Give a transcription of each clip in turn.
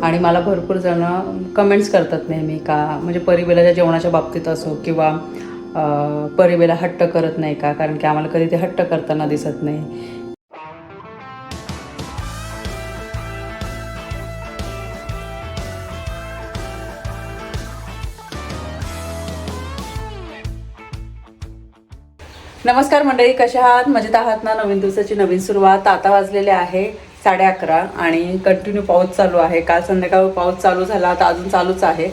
आणि मला भरपूर जण कमेंट्स करतात नेहमी का म्हणजे परिबेलाच्या जेवणाच्या बाबतीत असो किंवा परिबेला हट्ट करत नाही का कारण की आम्हाला कधी ते हट्ट करताना दिसत नाही. नमस्कार मंडळी कशा आहात? मजेत आहात ना? नवीन दिवसाची नवीन सुरुवात. आता वाजलेली आहे साडे अकरा आणि कंटिन्यू पाऊस चालू आहे. काल संध्याकाळ पाऊस चालू झाला आता अजून चालूच आहे.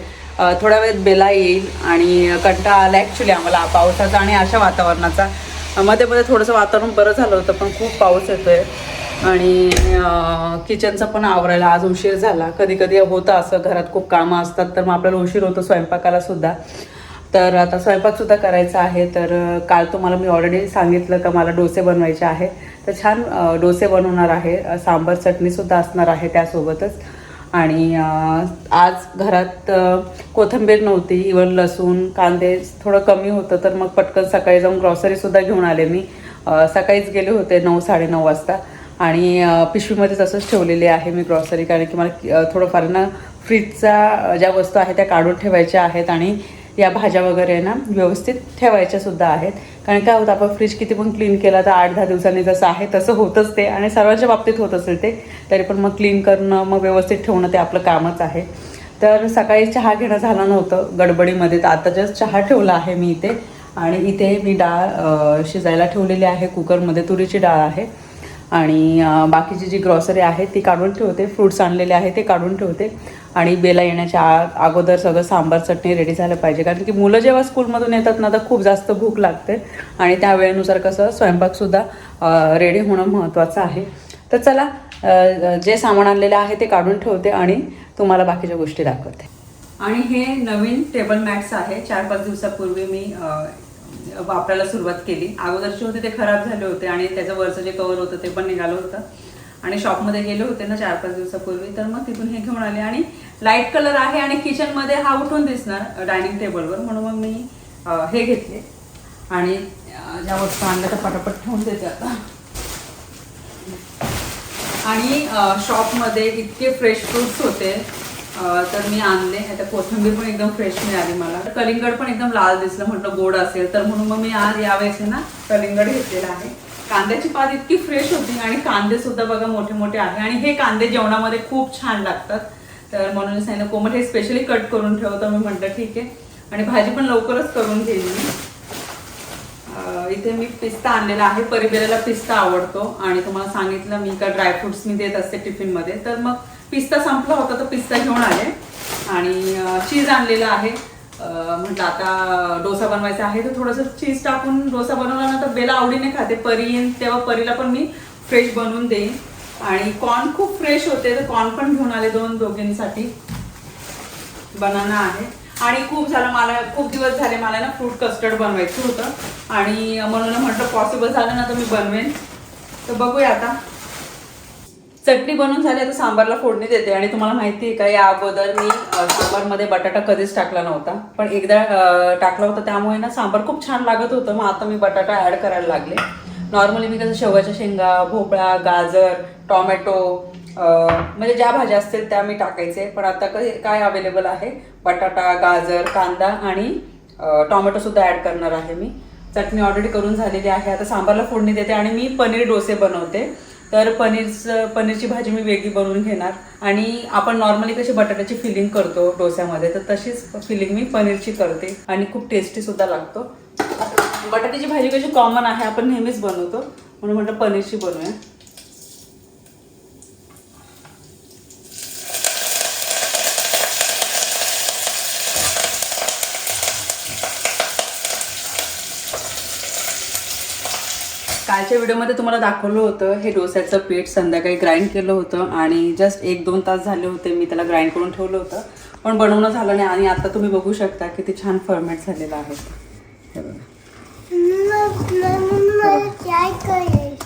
थोड्या वेळात बेला येईल आणि कंटाळा आला ॲक्च्युली आम्हाला पावसाचा आणि अशा वातावरणाचा. मध्ये मध्ये थोडंसं वातावरण बरं झालं होतं पण खूप पाऊस येतोय. आणि किचनचं पण आवरायला आज उशीर झाला. कधी कधी होतं असं घरात खूप कामं असतात तर मग आपल्याला उशीर होतो स्वयंपाकाला सुद्धा. तर आता स्वयंपाकसुद्धा करायचा आहे तर काल तुम्हाला मी ऑलरेडी सांगितलं का मला डोसे बनवायचे आहे. तर छान डोसे बनवणार आहे. सांबार चटणीसुद्धा असणार आहे त्यासोबतच. आणि आज घरात कोथिंबीर नव्हती इवन लसूण कांदे थोडं कमी होतं तर मग पटकन सकाळी जाऊन ग्रॉसरीसुद्धा घेऊन आले मी. सकाळीच गेले होते नऊ साडेनऊ वाजता. आणि पिशवीमध्ये तसंच ठेवलेली आहे मी ग्रॉसरी कारण की मला थोडंफार ना फ्रीजचा ज्या वस्तू आहे त्या काढून ठेवायच्या आहेत. आणि या भाज्या वगैरे ना व्यवस्थित ठेवायच्या सुद्धा आहेत. कारण काय होतं आपण फ्रीज किती पण क्लीन केला तर आठ दहा दिवसांनी जसं आहे तसं होतच ते आणि सर्वांच्या बाबतीत होत असेल ते तरी पण मग क्लीन करणं मग व्यवस्थित ठेवणं ते आपलं कामच आहे. तर सकाळी चहा घेणं झालं नव्हतं गडबडीमध्ये तर आता जस्ट चहा ठेवला आहे मी इथे. आणि इथे मी डाळ शिजायला ठेवलेली आहे कुकरमध्ये तुरीची डाळ आहे. आणि बाकीची जी ग्रॉसरी आहे ती काढून ठेवते फ्रूट्स आणलेले आहे ते काढून ठेवते. आणि बेला येण्याच्या आ अगोदर सगळं सांबार चटणी रेडी झालं पाहिजे. कारण की मुलं जेव्हा स्कूलमधून येतात ना तर खूप जास्त भूक लागते. आणि त्या वेळेनुसार कसं स्वयंपाकसुद्धा रेडी होणं महत्त्वाचं आहे. तर चला जे सामान आणलेलं आहे ते काढून ठेवते आणि तुम्हाला बाकीच्या गोष्टी दाखवते. आणि हे नवीन टेबल मॅट्स आहे. चार पाच दिवसापूर्वी मी वापरायला सुरुवात केली. अगोदरचे होते ते खराब झाले होते आणि त्याचं वरचं जे कवर होतं ते पण निघालं होतं. आणि शॉपमध्ये गेले होते ना चार पाच दिवसापूर्वी तर मग तिथून हे घेऊन आले. आणि लाइट कलर आहे आणि किचनमध्ये हा उठून दिसणार डायनिंग टेबलवर म्हणून मग मी हे घेतले. आणि ज्या वस्तू आणल्या त्या पटापट ठेवून देते आता. आणि शॉपमध्ये इतके फ्रेश फ्रुट्स होते तर मी आणले. आता कोथिंबीर पण एकदम फ्रेश मिळाली मला. तर कलिंगड पण एकदम लाल दिसलं. म्हटलं गोड असेल. तर म्हणून मग मी आज यावेळेस ना कलिंगड घेतलेला आहे. कांद्याची पात इतकी फ्रेश होती आणि कांदे सुद्धा बघा मोठे मोठे आहे आणि हे कांदे जेवणामध्ये खूप छान लागतात. तर म्हणून सांगितलं कोमट हे स्पेशली कट करून ठेवतं मी म्हटलं ठीक आहे. आणि भाजी पण लवकरच करून घेईल मी. इथे मी पिस्ता आणलेला आहे. परिबेराला पिस्ता आवडतो. आणि तुम्हाला सांगितलं मी का ड्रायफ्रुट्स मी देत असते टिफिनमध्ये. तर मग पिस्ता संपला होता तर पिस्ता घेऊन आले. आणि चीज आणलेला आहे. म्हटलं आता डोसा बनवायचा आहे तर थोडंसं चीज टाकून डोसा बनवला ना तर बेला आवडीने खाते. परी येईन तेव्हा परीला पण मी फ्रेश बनवून देईन. आणि कॉर्न खूप फ्रेश होते तर कॉर्न पण घेऊन आले दोन दोघींसाठी. बनाना आहे. आणि खूप झालं मला खूप दिवस झाले मला ना फ्रूट कस्टर्ड बनवायचं होतं. आणि म्हणून म्हटलं पॉसिबल झालं ना तर मी बनवेन. तर बघूया आता. चटणी बनवून झाली आता सांबारला फोडणी देते. आणि तुम्हाला माहिती आहे का या अगोदर मी सांबारमध्ये बटाटा कधीच टाकला नव्हता. पण एकदा टाकला होता त्यामुळे ना सांबार खूप छान लागत होतं. मग आता मी बटाटा ॲड करायला लागले. नॉर्मली मी कसं शेवगाच्या शेंगा भोपळा गाजर टॉमॅटो म्हणजे ज्या भाज्या असतील त्या मी टाकायचे. पण आता काय काय अवेलेबल आहे? बटाटा गाजर कांदा आणि टॉमॅटोसुद्धा ॲड करणार आहे मी. चटणी ऑलरेडी करून झालेली आहे. आता सांबारला फोडणी देते आणि मी पनीर डोसे बनवते. तर पनीरचं पनीरची भाजी मी वेगळी बनवून घेणार. आणि आपण नॉर्मली कशी बटाट्याची फिलिंग करतो डोस्यामध्ये तर तशीच फिलिंग मी पनीरची करते. आणि खूप टेस्टी सुद्धा लागतो. बटाट्याची भाजी कशी कॉमन आहे आपण नेहमीच बनवतो. म्हणून म्हटलं पनीरची बनवूया. कालच्या व्हिडिओमध्ये तुम्हाला दाखवलं होतं हे डोस्याचं पीठ संध्याकाळी ग्राइंड केलं होतं आणि जस्ट एक दोन तास झाले होते मी त्याला ग्राइंड करून ठेवलं होतं. पण बनवणं झालं नाही आणि आता तुम्ही बघू शकता की ते छान फॉर्मॅट झालेलं आहे. मला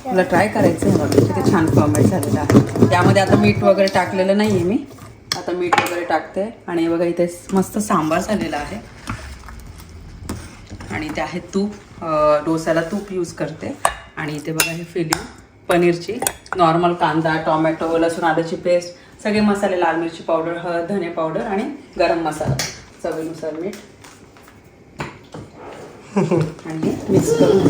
तुला ट्राय करायचं आहे बघा छान फॉर्मेट झालेलं आहे. त्यामध्ये आता मीठ वगैरे टाकलेलं नाही आहे मी. आता मीठ वगैरे टाकते आणि बघा इथे मस्त सांबार झालेला आहे. आणि ते आहे तूप डोसाला तूप यूज करते. आणि इथे बघा हे फिलिंग पनीरची नॉर्मल कांदा टोमॅटो लसूण आल्याची पेस्ट सगळे मसाले लाल मिरची पावडर हळद धने पावडर आणि गरम मसाला चवीनुसार मीठ. आणि मिक्स करून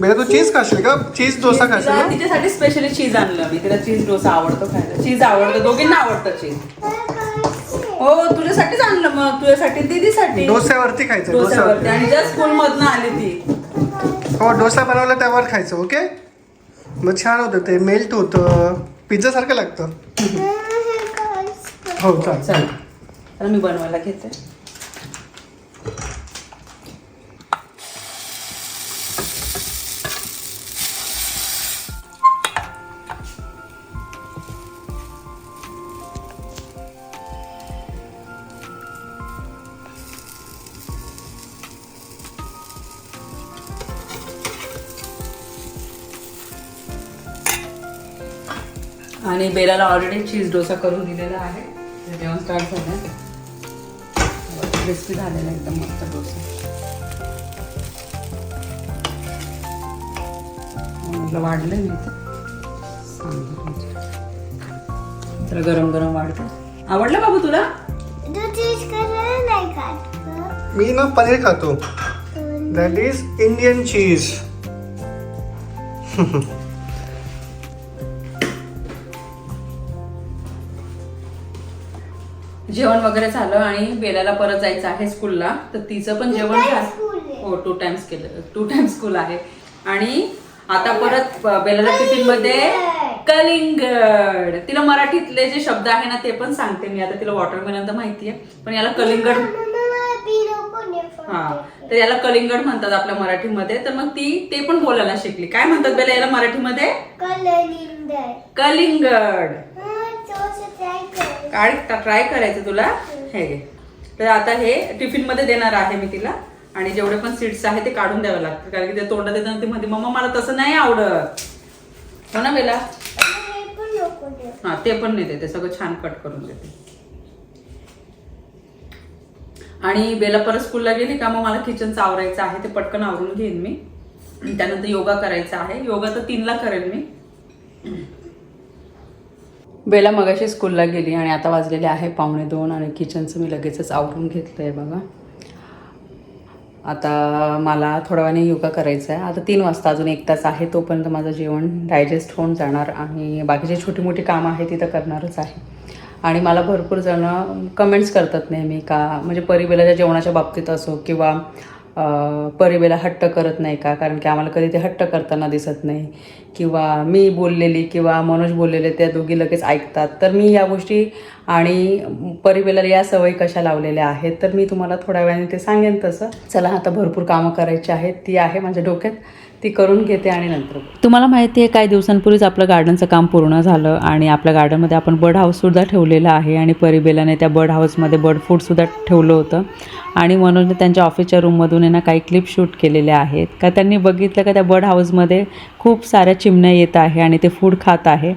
बेटा तू चीज खाशील का? चीज डोसा खाशील तिच्यासाठी स्पेशली चीज आणलं. मी तिला चीज डोसा आवडतो खायला. चीज आवडतं दोघींना आवडतं चीज हो तुझ्यासाठीच आणलं मग. तुझ्यासाठी दीदीसाठी. डोस्यावरती खायचं डोस्यावरती. डोस्यावरती. आणि जस्ट स्कूल मधनं आली ती. हो डोसा बनवला त्यावर खायचं ओके? मग छान होतं ते मेल्ट होतं. पिझ्झा सारखं लागतं. हो चाल. चल तर मी बनवायला घेते. आणि बेलाला ऑलरेडी चीज डोसा करून दिलेला आहे. ते जेवण स्टार्ट झालं क्रिस्पी झालेला एकदम मस्त डोसा. म्हटलं वाढलं मी तर गरम गरम वाढते आवडलं बाबू तुला? मी ना पनीर खातो. दॅट इज इंडियन चीज जेवण वगैरे झालं आणि बेलाला परत जायचं आहे स्कूलला तर तिचं पण जेवण झालं. हो टू टाइम्स केलं. टू टाइम्स स्कूल आहे. आणि आता परत बेलाला टिफिनमध्ये कलिंगड. तिला मराठीतले जे शब्द आहे ना ते पण सांगते मी. आता तिला वॉटरमेलन तर माहिती आहे पण याला कलिंगड हा तर याला कलिंगड म्हणतात आपल्या मराठीमध्ये. तर मग ती ते पण बोलायला शिकली. काय म्हणतात बेला याला मराठीमध्ये? कलिंगड. काय ट्राय करायचं तुला. हे घे. तर आता हे टिफिनमध्ये देणार आहे मी तिला. आणि जेवढे पण सीड्स आहे ते काढून द्यावे लागतात कारण की ते तोंडात येताना ती म्हणते मम्मा मला तसं नाही आवडत. हो ना बेला? हा ते पण नाही देते. सगळं छान कट करून देते. आणि बेला परत स्कूलला गेली का मग मला किचनचं आवरायचं आहे. ते पटकन आवरून घेईन मी. त्यानंतर योगा करायचा आहे. योगा तर तीनला करेन मी. बेला मगाशी स्कूलला गेली आणि आता वाजलेले आहे पावणे दोन आणि किचनचं मी लगेचच आवरून घेतलं आहे बघा. आता मला थोड्या वेळाने योगा करायचा आहे आता तीन वाजता अजून एक तास आहे तोपर्यंत माझं जेवण डायजेस्ट होऊन जाणार आणि बाकीची छोटी मोठी कामं आहे ती तर करणारच आहे. आणि मला भरपूर जणं कमेंट्स करतात नेहमी का म्हणजे परिबेलाच्या जेवणाच्या बाबतीत असो किंवा परिबेला हट्ट करत नाही का? कारण की आम्हाला कधी ते हट्ट करताना दिसत नाही. किंवा मी बोललेली किंवा मनोज बोललेले त्या दोघी लगेच ऐकतात. तर मी या गोष्टी आणि परिबेला या सवयी कशा लावलेल्या आहेत तर मी तुम्हाला थोड्या वेळाने ते सांगेन तसं. चला आता भरपूर कामं करायची आहेत. ती आहे माझ्या डोक्यात. ती करून घेते आणि नंतर तुम्हाला माहिती आहे काही दिवसांपूर्वीच आपलं गार्डनचं काम पूर्ण झालं आणि आपल्या गार्डनमध्ये आपण बर्ड हाऊससुद्धा ठेवलेलं आहे आणि परिबेलाने त्या बर्ड हाऊसमध्ये बर्ड फूडसुद्धा ठेवलं होतं. आणि मनोजने त्यांच्या ऑफिसच्या रूममधून यांना काही क्लिप शूट केलेल्या आहेत. का त्यांनी बघितलं का त्या बर्ड हाऊसमध्ये खूप साऱ्या चिमण्या येत आहे आणि ते फूड खात आहे.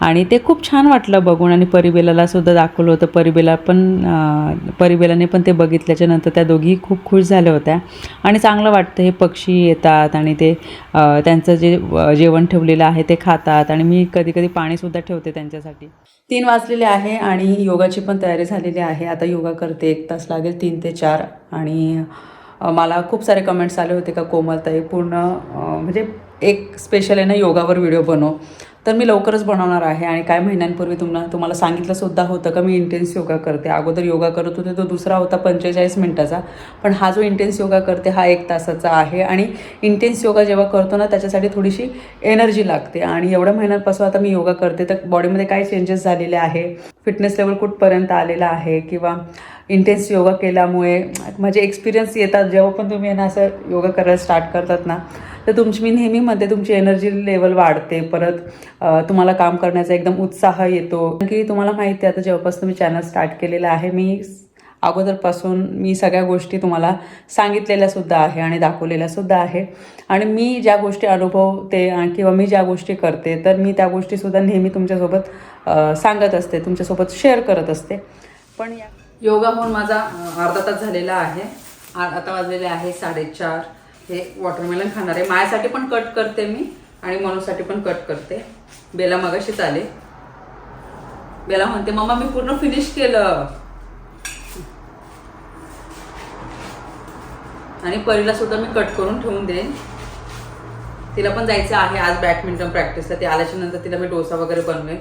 आणि ते खूप छान वाटलं बघून आणि परिबेलाला सुद्धा दाखवलं होतं. परिबेला पण परिबेलाने पण ते बघितल्याच्या नंतर त्या दोघी खूप खुश झाल्या होत्या. आणि चांगलं वाटतं हे पक्षी येतात आणि ते त्यांचं जे जेवण ठेवलेलं आहे ते खातात आणि मी कधी कधी पाणीसुद्धा ठेवते त्यांच्यासाठी. तीन वाजलेले आहे आणि योगाची पण तयारी झालेली आहे. आता योगा करते एक तास लागेल तीन ते चार. आणि मला खूप सारे कमेंट्स आले होते का कोमलताई पूर्ण म्हणजे एक स्पेशल आहे ना योगावर व्हिडिओ बनव. तर मी लवकरच बनवणार आहे आणि काय महिन्यांपूर्वी तुम्हाला तुम्हाला सांगितलंसुद्धा होतं का मी इंटेन्स योगा करते. अगोदर योगा करत होते तो दुसरा होता पंचेचाळीस मिनटाचा. पण हा जो इंटेन्स योगा करते हा एक तासाचा आहे आणि इंटेन्स योगा जेव्हा करतो ना त्याच्यासाठी थोडीशी एनर्जी लागते. आणि एवढ्या महिन्यांपासून आता मी योगा करते तर बॉडीमध्ये काय चेंजेस झालेले आहे. फिटनेस लेवल कुठपर्यंत आलेला आहे किंवा इंटेन्स योगा केल्यामुळे म्हणजे एक्सपिरियन्स येतात. जेव्हा पण तुम्ही ना असं योगा करायला स्टार्ट करतात ना तर तुमची मी नेहमी म्हणते तुमची एनर्जी लेवल वाढते. परत तुम्हाला काम करण्याचा एकदम उत्साह येतो. कारण की तुम्हाला माहिती आहे आता जेव्हापासून मी चॅनल स्टार्ट केलेलं आहे मी अगोदरपासून मी सगळ्या गोष्टी तुम्हाला सांगितलेल्या सुद्धा आहे आणि दाखवलेल्या सुद्धा आहे. आणि मी ज्या गोष्टी अनुभवते आणि किंवा मी ज्या गोष्टी करते तर मी त्या गोष्टीसुद्धा नेहमी तुमच्यासोबत सांगत असते तुमच्यासोबत शेअर करत असते. पण या योगा होऊन माझा अर्धा तास झालेला आहे. आता वाजलेले आहे साडेचार. हे वॉटरमेलन खाणार आहे. माझ्यासाठी पण कट करते मी आणि मनूसाठी पण कट करते. बेला मगाशीच आले. बेला म्हणते मम्मा मी पूर्ण फिनिश केलं. आणि परीला सुद्धा मी कट करून ठेवून देईन. तिला पण जायचं आहे आज बॅडमिंटन प्रॅक्टिसला ती आल्याच्यानंतर तिला मी डोसा वगैरे बनवेन.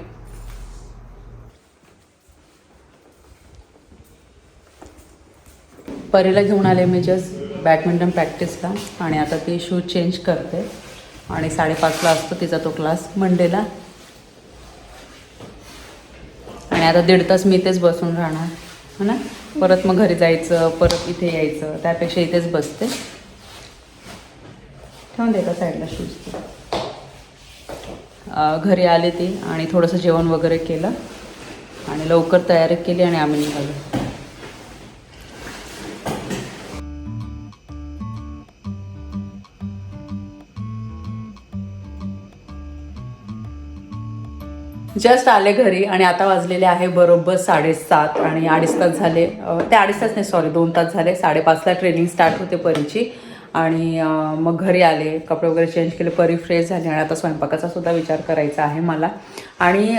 परीला घेऊन आले मी जस्ट बॅडमिंटन प्रॅक्टिसला आणि आता ती शूज चेंज करते. आणि साडेपाचला असतो तिचा तो क्लास मंडेला. आणि आता दीड तास मी इथेच बसून राहणार हो ना? परत मग घरी जायचं परत इथे यायचं त्यापेक्षा इथेच बसते. ठेवून दे का साईडला शूज घरी आले ती आणि थोडंसं जेवण वगैरे केलं. आणि लवकर तयारी केली आणि आम्ही निघालो. जस्ट आले घरी आणि आता वाजलेले आहे बरोबर साडेसात आणि अडीच तास झाले ते अडीच तास नाही सॉरी दोन तास झाले. साडेपाचला ट्रेनिंग स्टार्ट होते परीची आणि मग घरी आले कपडे वगैरे चेंज केले परी फ्रेश झाले आणि आता स्वयंपाकाचा सुद्धा विचार करायचा आहे मला. आणि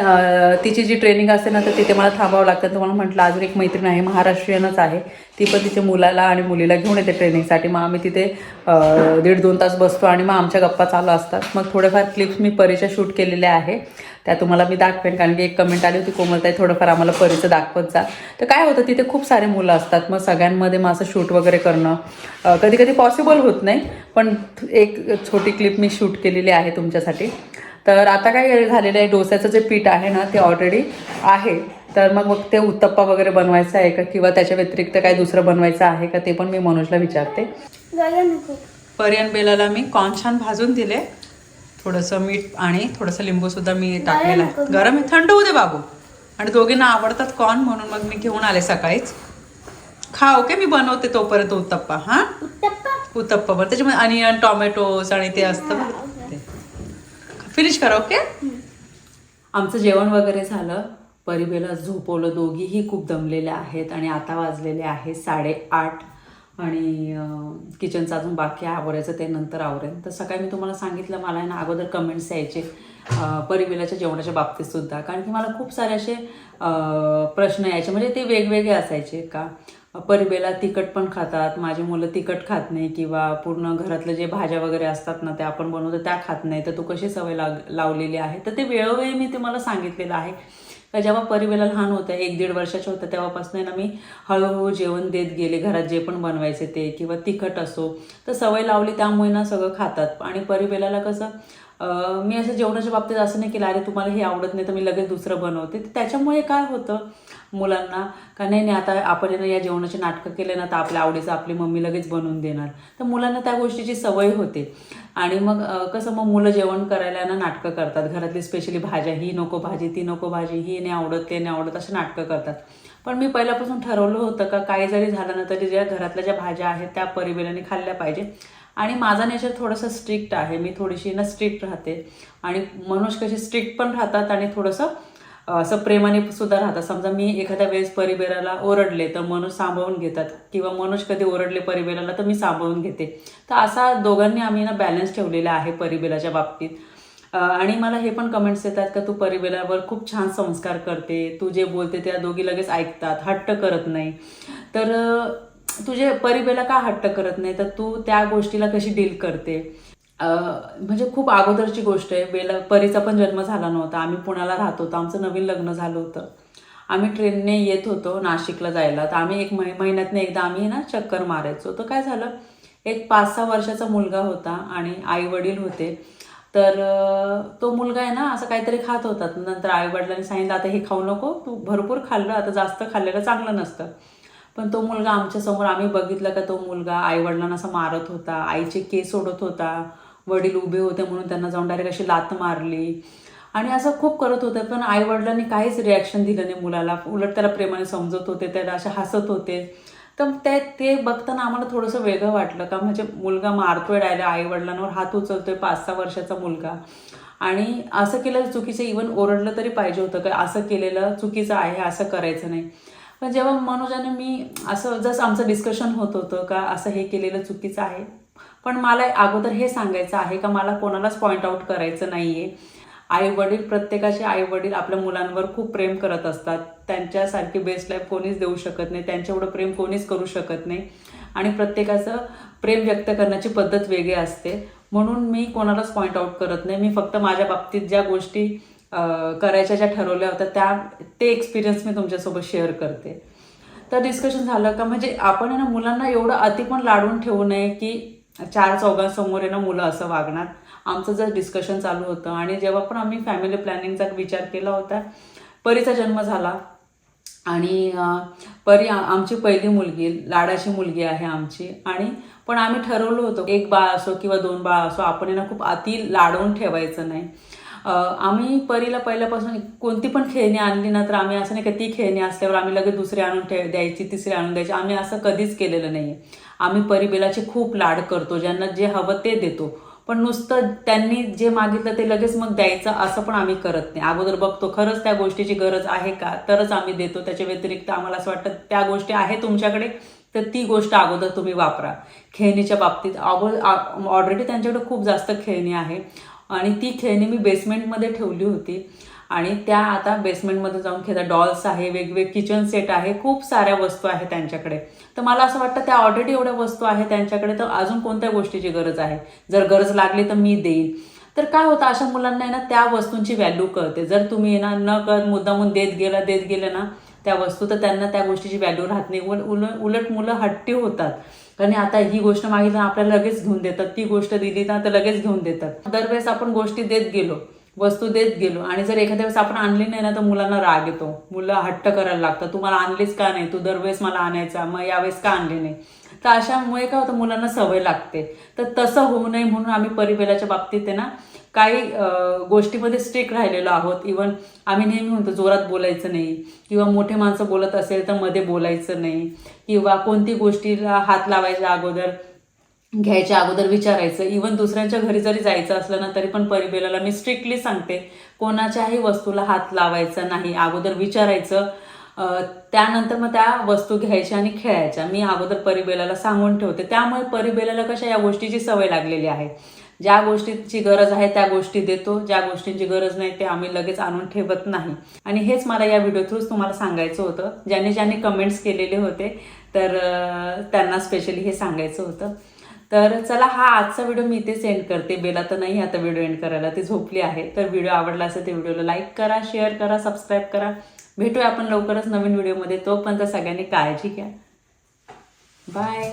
तिची जी ट्रेनिंग असते ना तर तिथे मला थांबावं लागतं. तुम्हाला म्हटलं अजून एक मैत्रीण आहे महाराष्ट्रीयनच आहे. ती पण तिच्या मुलाला आणि मुलीला घेऊन येते ट्रेनिंगसाठी मग आम्ही तिथे दीड दोन तास बसतो आणि मग आमच्या गप्पा चालू असतात. मग थोडेफार क्लिप्स मी परीच्या शूट केलेल्या आहे. त्या तुम्हाला मी दाखवेन कारण की एक कमेंट आली होती कोमलताई थोडंफार आम्हाला परीचं दाखवत जा. तर काय होतं तिथे खूप सारे मुलं असतात. मग सगळ्यांमध्ये मग असं शूट वगैरे करणं कधी कधी पॉसिबल होत नाही. पण एक छोटी क्लिप मी शूट केलेली आहे तुमच्यासाठी. तर आता काय झालेलं आहे डोस्याचं जे पीठ आहे ना ते ऑलरेडी आहे. तर मग मग ते उत्तप्पा वगैरे बनवायचं आहे का किंवा त्याच्या व्यतिरिक्त काय दुसरं बनवायचं आहे का ते पण मी मनोजला विचारते. परियन बेलाला मी कॉर्न छान भाजून दिले. थोडंसं मीठ आणि थोडंसं लिंबू सुद्धा मी टाकलेलं आहे. गरम आहे. थंड होऊ दे बाबू. आणि दोघींना आवडतात कॉर्न म्हणून मग मी घेऊन आले सकाळीच. खा ओके मी बनवते तोपर्यंत उत्तप्पा हां? उत्तप्पा? बरं. त्याच्यामध्ये अनियन टोमॅटोज आणि ते असतं बघ ते. फिनिश करा ओके आमचं जेवण वगैरे झालं. परिबेला झोपवलं. दोघीही खूप दमलेल्या आहेत आणि आता वाजलेले आहे साडेआठ. आणि किचनचं अजून बाकी आवडायचं आवरायचं ते नंतर आवरेल तर सकाळी मी तुम्हाला सांगितलं मला आहे ना अगोदर कमेंट्स यायचे अं, जेवणाच्या बाबतीतसुद्धा कारण की मला खूप सारे असे प्रश्न यायचे. म्हणजे ते वेगवेगळे असायचे का? परिबेला तिखट पण खातात माझी मुलं तिखट खात नाही किंवा पूर्ण घरातलं जे भाज्या वगैरे असतात ना त्या आपण बनवतो त्या खात नाही. तर तू कशी सवय लाग लावलेली आहे? तर ते वेळोवेळी मी ते मला सांगितलेलं आहे. का जेव्हा परिवेला लहान होत्या एक दीड वर्षाच्या होत्या तेव्हापासून ना मी हळूहळू जेवण देत गेले. घरात जे पण बनवायचे ते किंवा तिखट असो तर सवय लावली त्यामुळे ना सगळं खातात. आणि परिवेलाला कसं मी असं जेवणाच्या बाबतीत असं नाही केलं अरे तुम्हाला हे आवडत नाही तर मी लगेच दुसरं बनवते. तर त्याच्यामुळे काय होतं मुलांना का नाही नाही आता आपण ना या जेवणाचे नाटकं केले ना तर आपल्या आवडीचं आपली मम्मी लगेच बनवून देणार. तर मुलांना त्या गोष्टीची सवय होते. आणि मग कसं मग मुलं जेवण करायला ना नाटकं करतात. घरातली स्पेशली भाज्या ही नको भाजी ती नको भाजी ही नाही आवडत ते नाही आवडत असे नाटकं करतात. पण मी पहिल्यापासून ठरवलं होतं का काही जरी झालं ना तरी ज्या घरातल्या ज्या भाज्या आहेत त्या परिवेलाने खाल्ल्या पाहिजे. आणि माझा नेचर थोडंसं स्ट्रिक्ट आहे. मी थोडीशी ना स्ट्रिक्ट राहते. आणि मनोज कशी स्ट्रिक्ट पण राहतात आणि थोडंसं असं प्रेमाने सुद्धा राहतात. समजा मी एखाद्या वेळेस परिबेराला ओरडले तर मनोज सांभाळून घेतात किंवा मनोज कधी ओरडले परिबेराला तर मी सांभाळून घेते. तर असा दोघांनी आम्ही ना बॅलन्स ठेवलेला आहे परिबेराच्या बाबतीत. आणि मला हे पण कमेंट्स येतात का तू परिबेलावर खूप छान संस्कार करते. तू जे बोलते त्या दोघी लगेच ऐकतात. हट्ट करत नाही. तर तुझे परिबेला का हट्ट करत नाही? तर तू त्या गोष्टीला कशी डील करते? म्हणजे खूप अगोदरची गोष्ट आहे. बेला परीचा पण जन्म झाला नव्हता. आम्ही पुण्याला राहत होतो. आमचं नवीन लग्न झालं होतं. आम्ही ट्रेनने येत होतो नाशिकला जायला. तर आम्ही एक महि महिन्यातनं एकदा आम्ही ना चक्कर मारायचो. तर काय झालं? एक पाच सहा वर्षाचा मुलगा होता आणि आई वडील होते. तर तो मुलगा आहे ना असं काहीतरी खात होता. नंतर आई वडिलांनी सांगितलं आता हे खाऊ नको. तू भरपूर खाल्लं. आता जास्त खाल्लेलं चांगलं नसतं. पण तो मुलगा आमच्यासमोर आम्ही बघितलं का तो मुलगा आई वडिलांना असं मारत होता आईचे केस सोडत होता वडील उभे होते म्हणून त्यांना जाऊन डायरेक्ट अशी लात मारली. आणि असं खूप करत होतं पण आई वडिलांनी काहीच रिॲक्शन दिलं नाही मुलाला. उलट त्याला प्रेमाने समजत होते त्याला असे हसत होते. तर ते ते बघताना आम्हाला थोडंसं वेगळं वाटलं का म्हणजे मुलगा मारतोय डायरेक्ट आई वडिलांवर हात उचलतोय पाच सहा वर्षाचा मुलगा. आणि असं केलेलं चुकीचं इवन ओरडलं तरी पाहिजे होतं का असं केलेलं चुकीचं आहे असं करायचं नाही. पण जेव्हा मनोजाने मी असं जसं आमचं डिस्कशन होत होतं का असं हे केलेलं चुकीचं आहे पण मला अगोदर हे सांगायचं आहे का मला कोणालाच पॉईंट आऊट करायचं नाही आहे आई वडील प्रत्येकाचे आई वडील आपल्या मुलांवर खूप प्रेम करत असतात. त्यांच्यासारखी बेस्ट लाईफ कोणीच देऊ शकत नाही. त्यांच्या एवढं प्रेम कोणीच करू शकत नाही. आणि प्रत्येकाचं प्रेम व्यक्त करण्याची पद्धत वेगळी असते. म्हणून मी कोणालाच पॉईंट आऊट करत नाही. मी फक्त माझ्या बाबतीत ज्या गोष्टी करायच्या ज्या ठरवल्या होत्या त्या ते एक्सपिरियन्स मी तुमच्यासोबत शेअर करते. तर डिस्कशन झालं का म्हणजे आपण ना मुलांना एवढं अति पण लाडून ठेवू नये की चार चौघांसमोर आहे ना मुलं असं वागणार. आमचं जर डिस्कशन चालू होतं आणि जेव्हा पण आम्ही फॅमिली प्लॅनिंगचा विचार केला होता परीचा जन्म झाला. आणि परी आमची पहिली मुलगी लाडाची मुलगी आहे आमची. आणि पण आम्ही ठरवलं होतं एक बाळ असो किंवा दोन बाळ असो आपण यांना ना खूप अति लाडवून ठेवायचं नाही. आम्ही परीला पहिल्यापासून कोणती पण खेळणी आणली ना तर आम्ही असं नाही का ती खेळणी असल्यावर आम्ही लगेच दुसरी आणून ठेव द्यायची तिसरी आणून द्यायची. आम्ही असं कधीच केलेलं नाही आम्ही परीबेलाचे खूप लाड करतो ज्यांना जे हवं ते देतो. पण नुसतं त्यांनी जे मागितलं ते लगेच मग द्यायचं असं पण आम्ही करत नाही. अगोदर बघतो खरंच त्या गोष्टीची गरज आहे का? तरच आम्ही देतो. त्याच्या व्यतिरिक्त आम्हाला असं वाटतं त्या गोष्टी आहे तुमच्याकडे तर ती गोष्ट अगोदर तुम्ही वापरा. खेळणीच्या बाबतीत अगोदर ऑलरेडी त्यांच्याकडे खूप जास्त खेळणी आहे. आणि ती खेळणी मी बेसमेंटमध्ये ठेवली होती. आणि त्या आता बेसमेंटमध्ये जाऊन खेळतात. डॉल्स आहे वेगवेगळे किचन सेट आहे खूप साऱ्या वस्तू आहे त्यांच्याकडे. तर मला असं वाटतं त्या ऑलरेडी एवढ्या वस्तू आहे त्यांच्याकडे तर अजून कोणत्या गोष्टीची गरज आहे? जर गरज लागली तर मी देईन. तर काय होतं अशा मुलांना आहे ना त्या वस्तूंची व्हॅल्यू कळते. जर तुम्ही आहे ना न कर मुद्दामून देत गेला देत गेलं ना त्या वस्तू तर त्यांना त्या गोष्टीची व्हॅल्यू राहत नाही. उल उल- उलट मुलं हट्टी होतात. कारण आता ही गोष्ट मागितली आपल्याला लगेच घेऊन देतात. ती गोष्ट दिली ना तर लगेच घेऊन देतात. दरवेळेस आपण गोष्टी देत गेलो वस्तू देत गेलो आणि जर एखाद्या वेळेस आपण आणली नाही ना तर मुलांना राग येतो. मुलं हट्ट करायला लागतात. तू मला आणलीच का नाही? तू दरवेळेस मला आणायचा मग यावेळेस का आणली नाही? तर अशामुळे काय होतं मुलांना सवय लागते. तर तसं होऊ नये म्हणून आम्ही परिबेलाच्या बाबतीत आहे ना काही गोष्टीमध्ये स्ट्रिक राहिलेलो आहोत. इवन आम्ही नेहमी म्हणतो जोरात बोलायचं नाही. किंवा मोठे माणसं बोलत असेल तर मध्ये बोलायचं नाही. किंवा कोणती गोष्टीला हात लावायच्या अगोदर घ्यायच्या अगोदर विचारायचं. इवन दुसऱ्यांच्या घरी जरी जायचं असलं ना तरी पण परिबेलाला मी स्ट्रिक्टली सांगते कोणाच्याही वस्तूला हात लावायचा नाही. अगोदर विचारायचं त्यानंतर मग त्या वस्तू घ्यायच्या आणि खेळायच्या. मी अगोदर परिबेलाला सांगून ठेवते. त्यामुळे परिबेलाला कशा या गोष्टीची सवय लागलेली आहे. ज्या गोष्टीची गरज आहे त्या गोष्टी देतो. ज्या गोष्टींची गरज नाही ते आम्ही लगेच आणून ठेवत नाही. आणि हेच मला या व्हिडिओ थ्रूच तुम्हाला सांगायचं होतं. ज्यांनी ज्यांनी कमेंट्स केलेले होते तर त्यांना स्पेशली हे सांगायचं होतं. तर चला हा आजचा व्हिडिओ मी इथे सेंड करते. बेला तर नाही आता व्हिडिओ एंड करायला ती झोपली आहे. तर व्हिडिओ आवडला असेल तर व्हिडिओला लाईक करा शेअर करा सबस्क्राईब करा. भेटूया आपण लवकरच नवीन व्हिडिओमध्ये तोपर्यंत सगळ्यांनी काळजी घ्या. बाय